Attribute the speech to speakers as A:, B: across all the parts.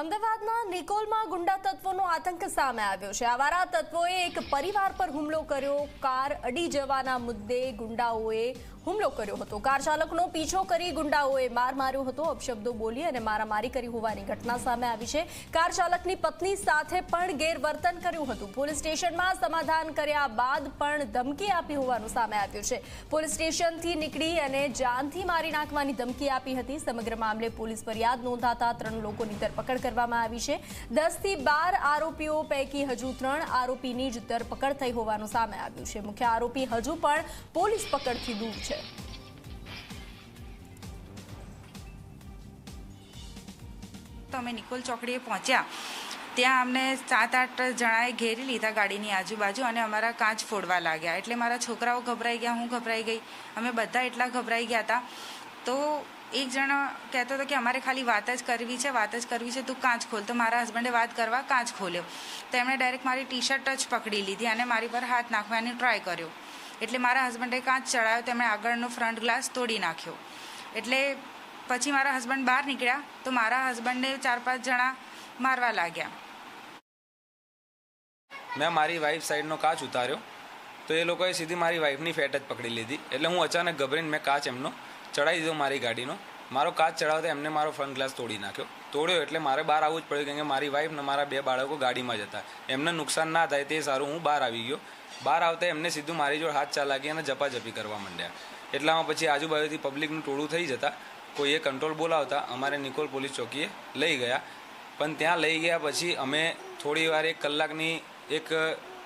A: અમદાવાદના નિકોલમાં ગુંડા તત્વોનો આતંક સામે આવ્યો છે. આવારા તત્વોએ એક પરિવાર પર હુમલો કર્યો. કાર અડી જવાના મુદ્દે ગુંડાઓએ હુમલો કર્યો હતો. કાર ચાલકનો પીછો કરી ગુંડાઓએ માર માર્યો હતો. અપશબ્દો બોલી અને મારામારી કરી હોવાની ઘટના સામે આવી છે. કાર ચાલકની પત્ની સાથે પણ ગેરવર્તન કર્યું હતું. પોલીસ સ્ટેશનમાં સમાધાન કર્યા બાદ પણ ધમકી આપી હોવાનું સામે આવ્યું છે. પોલીસ સ્ટેશનથી નીકળી અને જાનથી મારી નાખવાની ધમકી આપી હતી. સમગ્ર મામલે પોલીસ ફરિયાદ નોંધાતા ત્રણ લોકોની ધરપકડ કરવામાં આવી છે. દસથી બાર આરોપીઓ પૈકી હજુ ત્રણ આરોપીની જ ધરપકડ થઈ હોવાનું સામે આવ્યું છે. મુખ્ય આરોપી હજુ પણ પોલીસ પકડથી દૂર છે.
B: તો અમે નિકોલ ચોકડીએ પહોંચ્યા. ત્યાં અમને સાત, આઠ જણાએ ઘેરી લીધા ગાડીની આજુબાજુ અને અમારા કાચ ફોડવા લાગ્યા. એટલે મારા છોકરાઓ ગભરાઈ ગયા, હું ગભરાઈ ગઈ. અમે બધા એટલા ગભરાઈ ગયા હતા. તો એક જણ કહેતો હતો કે અમારે ખાલી વાત જ કરવી છે, વાત જ કરવી છે, તું કાચ ખોલ. તો મારા હસબન્ડે વાત કરવા કાચ ખોલ્યો. તો એમણે ડાયરેક્ટ મારી ટી શર્ટ જ પકડી લીધી અને મારી પર હાથ નાખવાની ટ્રાય કર્યો. એટલે મારા હસબન્ડે કાચ ચડાવ્યો તેમણે આગળનો ફ્રન્ટ ગ્લાસ તોડી નાખ્યો. એટલે પછી મારા હસબન્ડ બહાર નીકળ્યા, તો મારા હસબન્ડને ચાર પાંચ જણા મારવા લાગ્યા.
C: મેં મારી વાઈફ સાઈડનો કાચ ઉતાર્યો, તો એ લોકોએ સીધી મારી વાઈફની ફેટ જ પકડી લીધી. એટલે હું અચાનક ગભરીને મેં કાચ એમનો ચડાવી દીધો મારી ગાડીનો. મારો કાચ ચડાવતા એમને મારો ફ્રન્ટ ગ્લાસ તોડી નાખ્યો. તોડ્યો એટલે મારે બહાર આવવું જ પડ્યું, કેમ કે મારી વાઈફ ને મારા બે બાળકો ગાડીમાં જ હતા. એમને નુકસાન ના થાય તે સારું હું બહાર આવી ગયો. બહાર આવતા એમને સીધું મારી જોડે હાથ ચાલાકી અને જપાજપી કરવા માંડ્યા. એટલામાં પછી આજુબાજુથી પબ્લિકનું ટોળું થઈ જતા, કોઈએ કંટ્રોલ બોલાવતા, અમારે નિકોલ પોલીસ ચોકીએ લઈ ગયા. પણ ત્યાં લઈ ગયા પછી અમે થોડી વાર એક કલાકની એક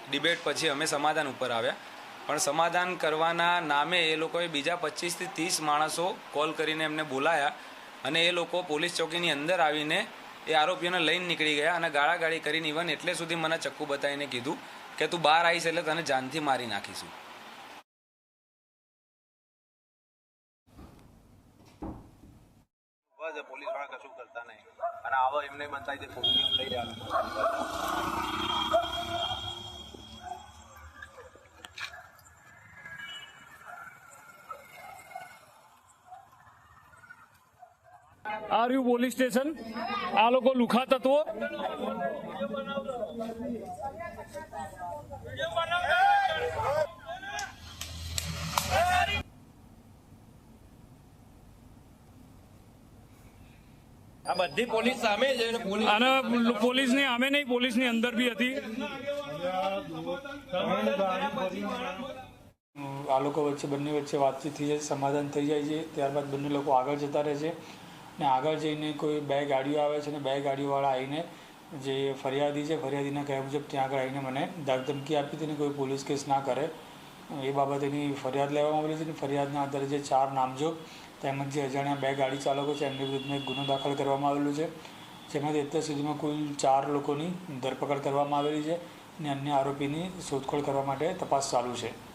C: ડિબેટ પછી અમે સમાધાન ઉપર આવ્યા. પણ સમાધાન કરવાના નામે એ લોકોએ બીજા પચીસથી ત્રીસ માણસો કોલ કરીને એમને બોલાયા અને એ લોકો પોલીસ ચોકીની અંદર આવીને એ આરોપીઓને લઈને નીકળી ગયા અને ગાળાગાળી કરીને ઇવન એટલે સુધી મને ચક્કુ બતાવીને કીધું કે તું બહાર આવીશ એટલે તને જાનથી મારી નાખીશું.
D: પોલીસવાળા કશું કરતા નહીં. અને આવો એમને બતાવી દે, ફોન લઈ જવાનું
E: આ રહ્યું પોલીસ સ્ટેશન. આ લોકો લુખા તત્વો.
F: બધી પોલીસ સામે છે અને
E: પોલીસની સામે નહીં અંદર બી હતી.
G: આ લોકો વચ્ચે બંને વચ્ચે વાતચીત થઈ જાય સમાધાન થઈ જાય છે. ત્યારબાદ બંને લોકો આગળ જતા રહે છે. ને આગળ જઈને કોઈ બે ગાડીઓ આવે છે ને બે ગાડીઓવાળા આવીને જે ફરિયાદી છે, ફરિયાદીના કહ્યા મુજબ ત્યાં આગળ આવીને મને ધાકધમકી આપી હતી ને કોઈ પોલીસ કેસ ના કરે. એ બાબતેની ફરિયાદ લેવામાં આવેલી છે અને ફરિયાદના આધારે જે ચાર નામજોગ તેમજ જે અજાણ્યા બે ગાડી ચાલકો છે, એમની વિરુદ્ધમાં એક ગુનો દાખલ કરવામાં આવેલો છે. જેમાંથી અત્યાર સુધીમાં કુલ ચાર લોકોની ધરપકડ કરવામાં આવેલી છે અને અન્ય આરોપીની શોધખોળ કરવા માટે તપાસ ચાલુ છે.